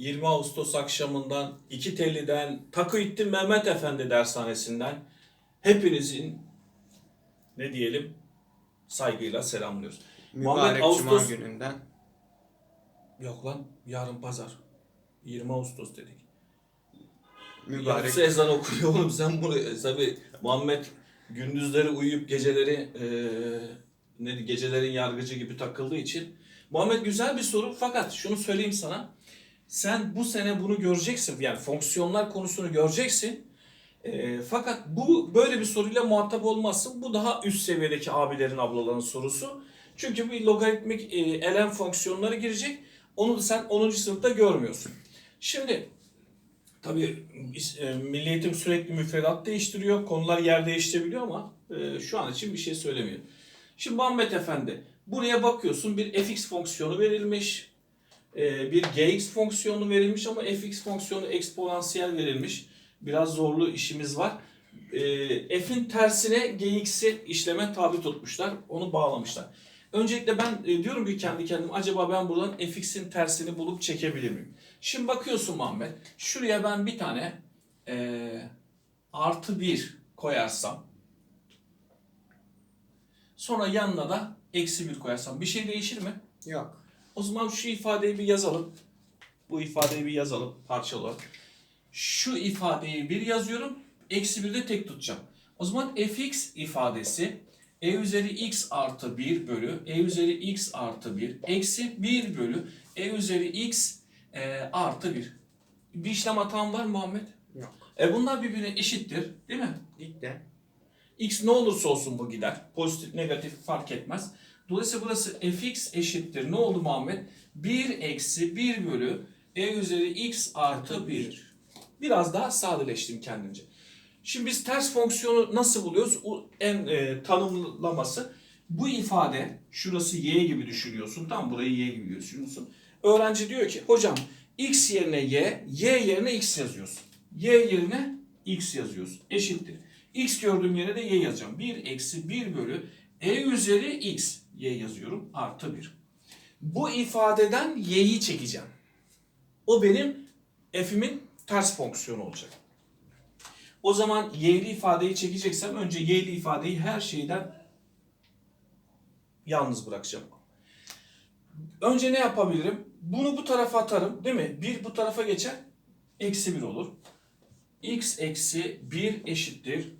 20 Ağustos akşamından iki telliden Takıyüddin Mehmet Efendi dershanesinden hepinizin ne diyelim saygıyla selamlıyoruz. Mübarek Ağustos- Cuma gününden. Yok lan yarın pazar. 20 Ağustos dedik. Mübarek Yatsı ezan okuyor oğlum sen bunu tabi Muhammed gündüzleri uyuyup geceleri eee ne gecelerin yargıcı gibi takıldığı için Muhammed güzel bir soru fakat şunu söyleyeyim sana sen bu sene bunu göreceksin yani fonksiyonlar konusunu göreceksin Eee, fakat bu böyle bir soruyla muhatap olmazsın bu daha üst seviyedeki abilerin ablaların sorusu çünkü bir logaritmik eee, elem fonksiyonları girecek onu da sen 10. sınıfta görmüyorsun. Şimdi Tabii e, Milli Eğitim sürekli müfredat değiştiriyor. Konular yer değiştirebiliyor ama e, şu an için bir şey söylemiyor. Şimdi Muhammed Efendi buraya bakıyorsun bir fx fonksiyonu verilmiş. E, bir gx fonksiyonu verilmiş ama fx fonksiyonu eksponansiyel verilmiş. Biraz zorlu işimiz var. E, f'in tersine gx'i işleme tabi tutmuşlar. Onu bağlamışlar. Öncelikle ben e, diyorum ki kendi kendime acaba ben buradan fx'in tersini bulup çekebilir miyim? Şimdi bakıyorsun Muhammed. Şuraya ben bir tane eee, artı bir koyarsam sonra yanına da eksi bir koyarsam bir şey değişir mi? yok. O zaman şu ifadeyi bir yazalım. Bu ifadeyi bir yazalım parçalı olarak. Şu ifadeyi bir yazıyorum. Eksi bir de tek tutacağım. O zaman fx ifadesi e üzeri x artı 1 bölü e üzeri x artı 1 eksi 1 bölü e üzeri x e, artı 1. Bir işlem hatam var mı Muhammed? Yok. E bunlar birbirine eşittir değil mi? Gitti. X ne olursa olsun bu gider. Pozitif, negatif fark etmez. Dolayısıyla burası fx eşittir. Ne oldu Muhammed? 1 eksi 1 bölü e üzeri x artı 1. Biraz daha sadeleştim kendimce. Şimdi biz ters fonksiyonu nasıl buluyoruz? O en e, tanımlaması bu ifade şurası y gibi düşünüyorsun. Tam burayı y gibi düşünüyorsun. Öğrenci diyor ki hocam x yerine y, y yerine x yazıyorsun. Y yerine x yazıyorsun. Eşittir. X gördüğüm yere de y yazacağım. 1 eksi 1 bölü e üzeri x. Y yazıyorum. Artı 1. Bu ifadeden y'yi çekeceğim. O benim f'imin ters fonksiyonu olacak. O zaman y'li ifadeyi çekeceksem önce y'li ifadeyi her şeyden yalnız bırakacağım. Önce ne yapabilirim? Bunu bu tarafa atarım değil mi? 1 bu tarafa geçer. Eksi 1 olur. x eksi 1 eşittir.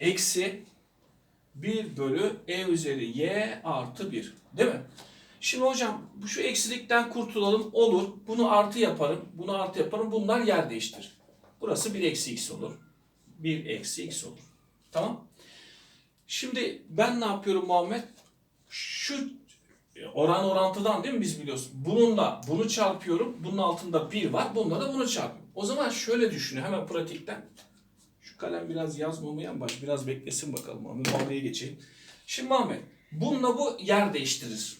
Eksi 1 bölü e üzeri y artı 1. Değil mi? Şimdi hocam şu eksilikten kurtulalım olur. Bunu artı yaparım. Bunu artı yaparım. Bunlar yer değiştir. Burası 1 eksi x olur. 1 eksi x olur. Tamam. Şimdi ben ne yapıyorum Muhammed? Şu oran orantıdan değil mi biz biliyoruz. Bununla bunu çarpıyorum. Bunun altında 1 var. Bununla da bunu çarpıyorum. O zaman şöyle düşünün hemen pratikten. Şu kalem biraz yazmamaya baş. Biraz beklesin bakalım. Abi geçeyim. Şimdi Muhammed bununla bu yer değiştirir.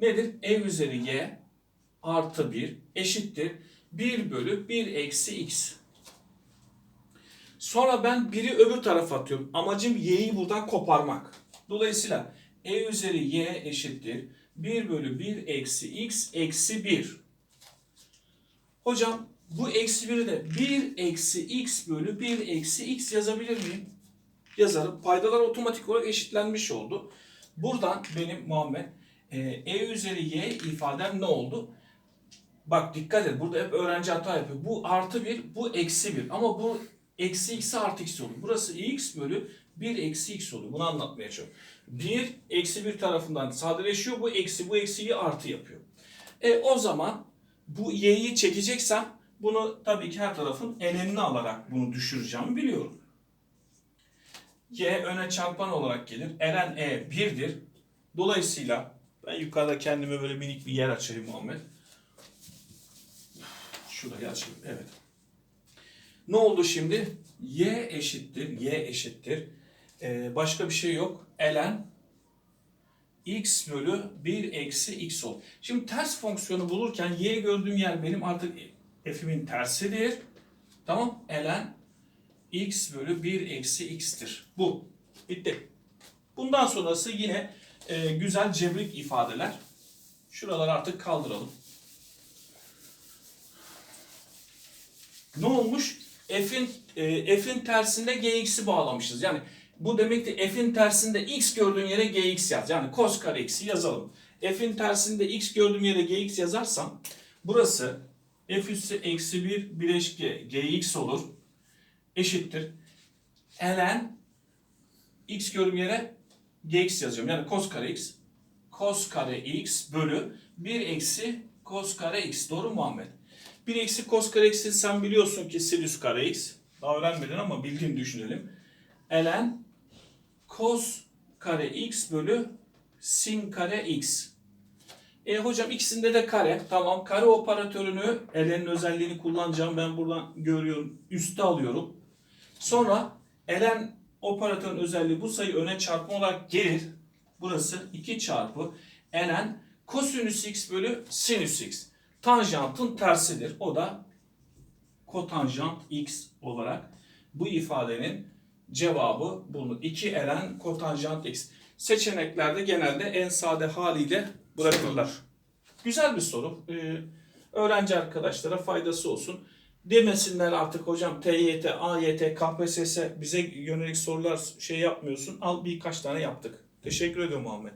Nedir? E üzeri y artı 1 eşittir. 1 bölü 1 eksi x. Sonra ben 1'i öbür tarafa atıyorum. Amacım y'yi buradan koparmak. Dolayısıyla e üzeri y eşittir. 1 bölü 1 eksi x eksi 1. Hocam bu eksi 1'i de 1 eksi x bölü 1 eksi x yazabilir miyim? Yazarım. Paydalar otomatik olarak eşitlenmiş oldu. Buradan benim Muhammed e, e üzeri y ifadem ne oldu? Bak dikkat et burada hep öğrenci hata yapıyor. Bu artı 1, bu eksi 1. Ama bu eksi x'e artı x oluyor. Burası x bölü 1 eksi x oluyor. Bunu anlatmaya çalışıyorum. 1 eksi 1 tarafından sadeleşiyor. Bu eksi bu eksiyi artı yapıyor. E o zaman bu y'yi çekeceksem bunu tabii ki her tarafın elenini alarak bunu düşüreceğimi biliyorum. Y öne çarpan olarak gelir. Elen E 1'dir. Dolayısıyla ben yukarıda kendime böyle minik bir yer açayım Muhammed. Şurayı açayım. Evet. Ne oldu şimdi? Y eşittir. Y eşittir. Ee, başka bir şey yok. Elen x bölü 1 eksi x ol. Şimdi ters fonksiyonu bulurken y gördüğüm yer benim artık f'imin tersidir. Tamam. Elen x bölü 1 eksi x'tir. Bu. Bitti. Bundan sonrası yine e, güzel cebrik ifadeler. Şuraları artık kaldıralım. Ne olmuş? F'in e, F'in tersinde gx'i bağlamışız. Yani bu demek ki F'in tersinde x gördüğün yere gx yaz. Yani cos kare x'i yazalım. F'in tersinde x gördüğüm yere gx yazarsam burası f üssü eksi 1 bileşke gx olur. Eşittir. ln x gördüğüm yere gx yazacağım. Yani cos kare x cos kare x bölü 1 eksi cos kare x. Doğru mu Muhammed? 1 eksi cos kare x'i sen biliyorsun ki sinüs kare x. Daha öğrenmedin ama bildiğini düşünelim. ln cos kare x bölü sin kare x. E hocam ikisinde de kare. Tamam kare operatörünü ln'in özelliğini kullanacağım. Ben buradan görüyorum. Üste alıyorum. Sonra ln operatörün özelliği bu sayı öne çarpma olarak gelir. Burası 2 çarpı ln kosinüs x bölü sinüs x. Tanjantın tersidir. O da kotanjant x olarak bu ifadenin cevabı bulunur. 2 ln kotanjant x. Seçeneklerde genelde en sade haliyle bırakırlar. Güzel bir soru. Ee, öğrenci arkadaşlara faydası olsun. Demesinler artık hocam TYT, AYT, KPSS bize yönelik sorular şey yapmıyorsun. Al birkaç tane yaptık. Teşekkür ediyorum Muhammed.